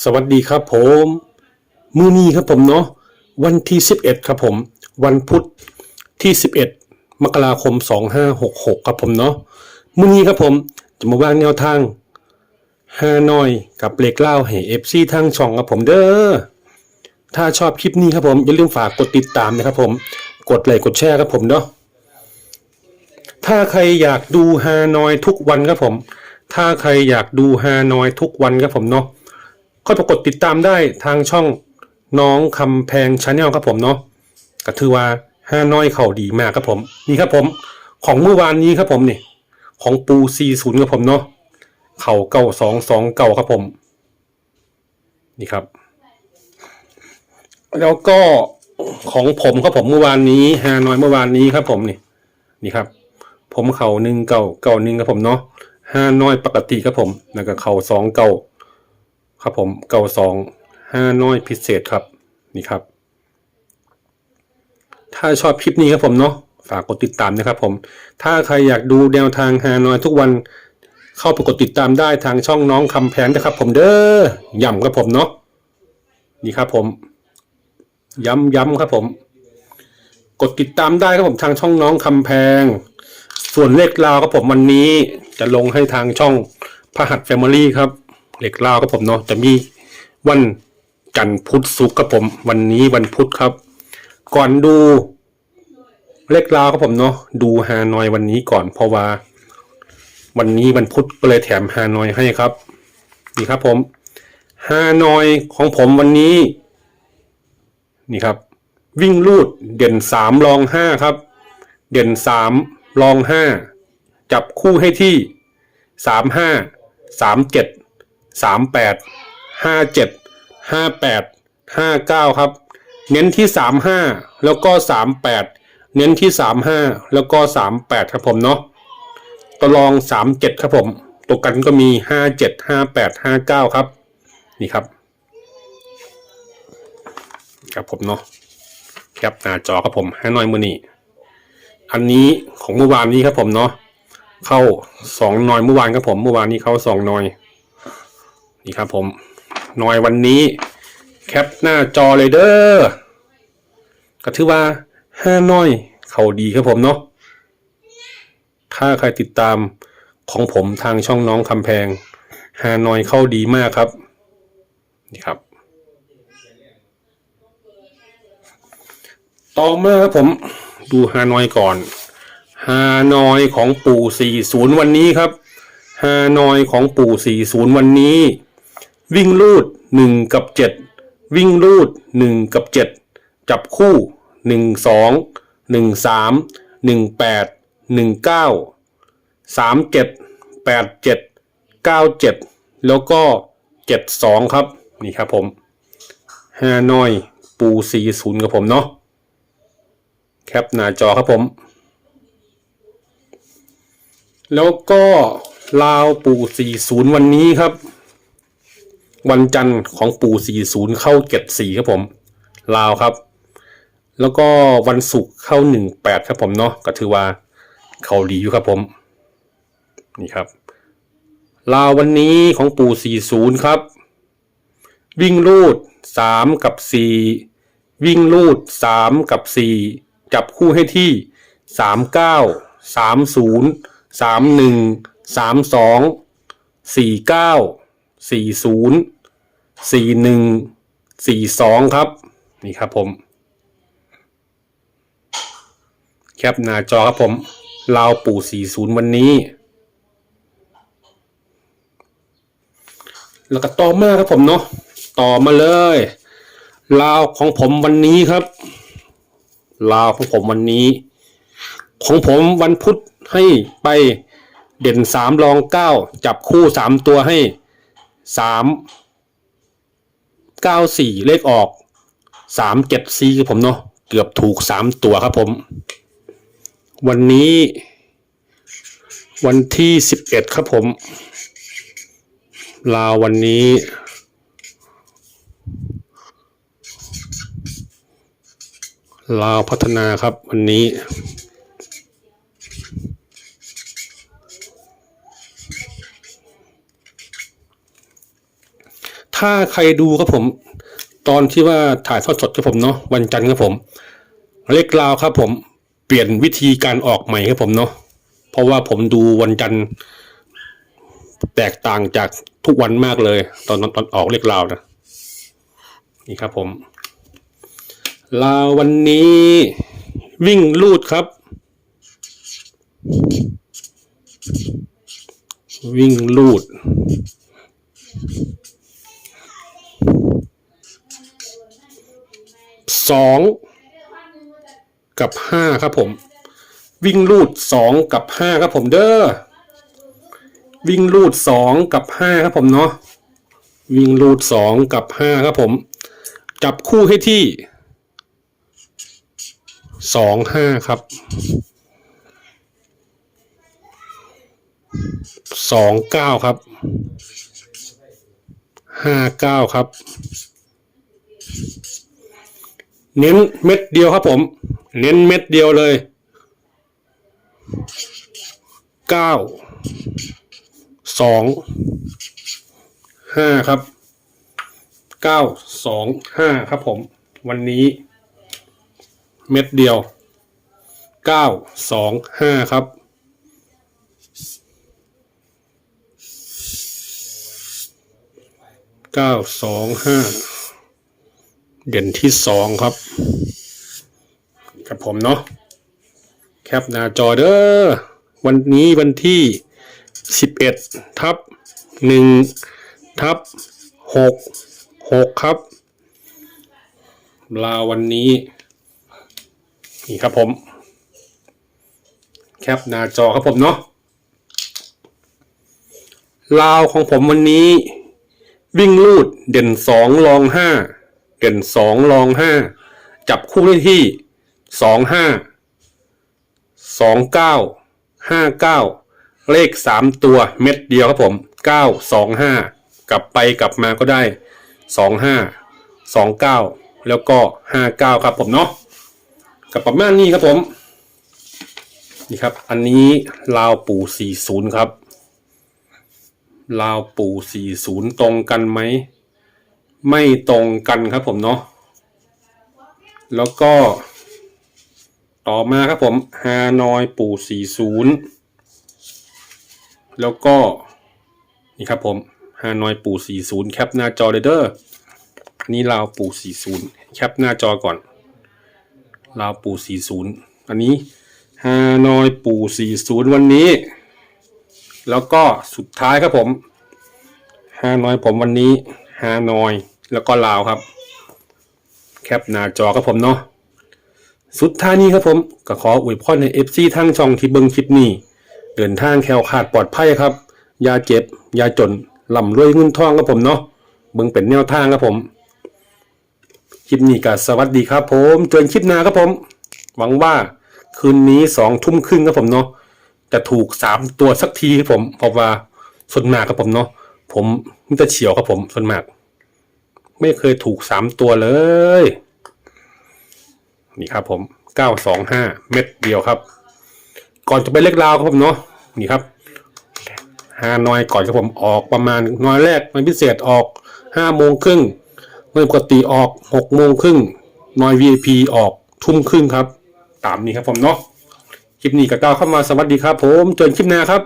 สวัสดีครับผม มือนี้ครับผมเนาะวันที่ 11 ครับผม วันพุธที่ 11 มกราคม 2566 ครับผมเนาะมือนี้ครับผมจะมาวางแนวทางฮานอยกับเลขเล่าให้ FC ทางช่องครับผมเด้อถ้าชอบคลิปนี้ครับผมอย่าลืมฝากกดติดตามนะครับผม กดไลค์กดแชร์ครับผมเนาะถ้าใครอยากดูฮานอยทุกวันครับผม ถ้าใครอยากดูฮานอยทุกวันครับผมเนาะ ก็ปรากฏติดตามได้ทางช่องน้องคำแพงชาแนลครับผมเนาะก็ถือว่าฮาน้อยเข่าดีมากครับผม นี่ครับผม ของเมื่อวานนี้ครับผมนี่ของปูซีศูนย์ครับผมเนาะเข่าเก้าสองสองเก้าครับผม นี่ครับ แล้วก็ของผมครับผมเมื่อวานนี้ฮานอยเมื่อวานนี้ครับผมนี่นี่ครับ ผมเข่าหนึ่งเก่าเก่าหนึ่งครับผมเนาะห้าน้อยปกติครับผม แล้วก็เข่าสองเก่า ครับผมเก่าสองห้าน้อยพิเศษครับนี่ครับ ถ้าชอบคลิปนี้ครับผมเนาะฝากกดติดตามนะครับผม ถ้าใครอยากดูแนวทางฮานอยทุกวันเข้าไปกดติดตามได้ทางช่องน้องคำแพงนะครับ ผมเด้อย่ำครับผมเนาะนี่ครับผม ย้ำย้ำครับผม กดติดตามได้ครับผมทางช่องน้องคำแพง ส่วนเลขลาวครับผมวันนี้จะลงให้ทางช่องพหัสแฟมิลี่ครับ เลขลาวครับผมเนาะจะมีวันจันทร์พุธศุกร์ครับผม วันนี้วันพุธครับ ก่อนดูเลขลาวครับผมเนาะดูฮานอยวันนี้ก่อนเพราะว่า วันนี้วันพุธก็เลยแถมฮานอยให้ครับนี่ครับผมฮานอยของผมวันนี้ นี่ครับ วิ่งลูดเด่นสามรองห้าครับ เด่นสามรองห้าจับคู่ให้ที่สามห้าสามเจ็ด สามแปดห้าเจ็ดห้าแปดห้าเก้าครับ เน้นที่สามห้าแล้วก็สามแปดเน้นที่สามห้าแล้วก็สามแปดครับผมเนาะตัวรองสามเจ็ดครับผม ตัวกันก็มีห้าเจ็ดห้าแปดห้าเก้าครับ นี่ครับ ครับผมเนาะแคปหน้าจอครับผมให้หน่อยมือนี่อันนี้ของเมื่อวานนี้ครับผมเนาะเข้าสองนอยเมื่อวานครับผมเมื่อวานนี้เข้าสองนอย นี่ครับผมนอยวันนี้ แคปหน้าจอเลยเด้อก็ถือว่าห้าน้อย เข้าดีครับผมเนาะถ้าใครติดตามของผมทางช่องน้องคำแพงฮานอยเข้าดีมากครับ นี่ครับ ต่อมาครับผมดูฮานอยก่อนฮานอยของปู่40 วันนี้ครับฮานอยของปู่40 วันนี้ วิ่งลูด 1 กับ 7 วิ่งลูด 1 กับ 7 จับคู่ 1 2 1 3 1 8 1 9 3 7 8 7 9 7 แล้วก็ 7 2 ครับ นี่ครับผมฮานอย ปู40กับผมเนาะแคปหน้าจอครับผม แล้วก็ลาวปู40 วันนี้ครับ วันจันทร์ของปู่ 40 เข้าเก็ด4ครับผม ลาวครับ แล้วก็วันศุกร์เข้า 18 ครับผมเนาะก็ถือว่าเขาดีอยู่ครับผม นี่ครับ ลาววันนี้ของปู่ 40 ครับ วิ่งลูด 3 กับ 4 วิ่งลูด 3 กับ 4 จับคู่ให้ที่ 39 30 31 32 49 40 41 42ครับ นี่ครับผม แคปหน้าจอครับผมลาวปู่40วันนี้ แล้วก็ต่อมาครับผมเนาะต่อมาเลยลาวของผมวันนี้ครับลาวของผมวันนี้ ของผมวันพุธให้ไปเด่นสามรองเก้าจับคู่สามตัวให้สาม เก้าสี่เลขออกสามเจ็ดสี่ครับผมเนาะเกือบถูกสามตัวครับผม วันนี้ วันที่สิบเอ็ดครับผม ลาววันนี้ลาวพัฒนาครับวันนี้ ถ้าใครดูครับผม ตอนที่ว่าถ่ายทอดสดครับผมเนาะวันจันทร์ครับผม เลขราวครับผมเปลี่ยนวิธีการออกใหม่ครับผมเนาะเพราะว่าผมดูวันจันทร์แตกต่างจากทุกวันมากเลย ตอนตอนตอนออกเลขราวนะนี่ครับผมลาววันนี้วิ่งลูดครับ วิ่งลูด สองกับห้าครับผม วิ่งลูดสองกับห้าครับผมเด้อวิ่งลูดสองกับห้าครับผมเนาะวิ่งลูดสองกับห้าครับผม จับคู่ให้ที่สองห้าครับสองเก้าครับห้าเก้าครับ เน้นเม็ดเดียวครับผม เน้นเม็ดเดียวเลยเก้าสองห้าครับเก้าสองห้าครับผม วันนี้เม็ดเดียวเก้าสองห้าครับเก้าสองห้า เด่นที่สองครับ กับผมเนาะแคปหน้าจอเด้อวันนี้วันที่สิบเอ็ดทับหนึ่งทับหกหกครับ ลาวันนี้ นี่ครับผม แคปหน้าจอครับผมเนาะลาวของผมวันนี้ วิ่งลูดเด่นสองรองห้า เด่นสองรองห้าจับคู่ได้ที่สองห้าสองเก้าห้าเก้าเลขสามตัวเม็ดเดียวครับผมเก้าสองห้ากลับไปกลับมาก็ได้สองห้าสองเก้าแล้วก็ห้าเก้าครับผมเนาะกับประมาณนี้ครับผมนี่ครับ อันนี้ลาวปู่สี่ศูนย์ครับ ลาวปู่สี่ศูนย์ตรงกันไหม ไม่ตรงกันครับผมเนาะแล้วก็ต่อมาครับผมฮานอยปู่สี่ศูนย์แล้วก็ นี่ครับผมฮานอยปู่สี่ศูนย์แคปหน้าจอเลยเดออันนี้ลาวปู่สี่ศูนย์แคปหน้าจอก่อนลาวปู่สี่ศูนย์อันนี้ฮานอยปู่สี่ศูนย์วันนี้ แล้วก็สุดท้ายครับผมฮานอยผมวันนี้ฮานอย แล้วก็ลาวครับ แคปหน้าจอครับผมเนาะสุดท้ายนี้ครับผมก็ขออวยพรในเอฟซีทั้งช่องที่เบิ่งคลิปนี้ เดินทางแคล้วขาดปลอดภัยครับยาเจ็บยาจนลำรวยเงินทองครับผมเนาะเบิ่งเป็นแนวทางครับผม คลิปนี้ก็สวัสดีครับผมเจอกันคลิปหน้าครับผม หวังว่าคืนนี้สองทุ่มครึ่งครับผมเนาะจะถูกสามตัวสักทีครับผมเพราะว่าส่วนมากครับผมเนาะผมมันจะเฉียวครับผมส่วนมาก ไม่เคยถูกสามตัวเลย นี่ครับผม925เม็ดเดียวครับ ก่อนจะไปเล็กลาวครับผมเนาะนี่ครับฮานอยก่อนครับผมออกประมาณน้อยแรกน้อยพิเศษออก5โมงครึ่งน้อยปกติออก6โมงครึ่งน้อย VIP ออกทุ่มครึ่งครับ ตามนี้ครับผมเนาะคลิปนี้ก็ก้าวเข้ามาสวัสดีครับผมเจอกันคลิปหน้าครับ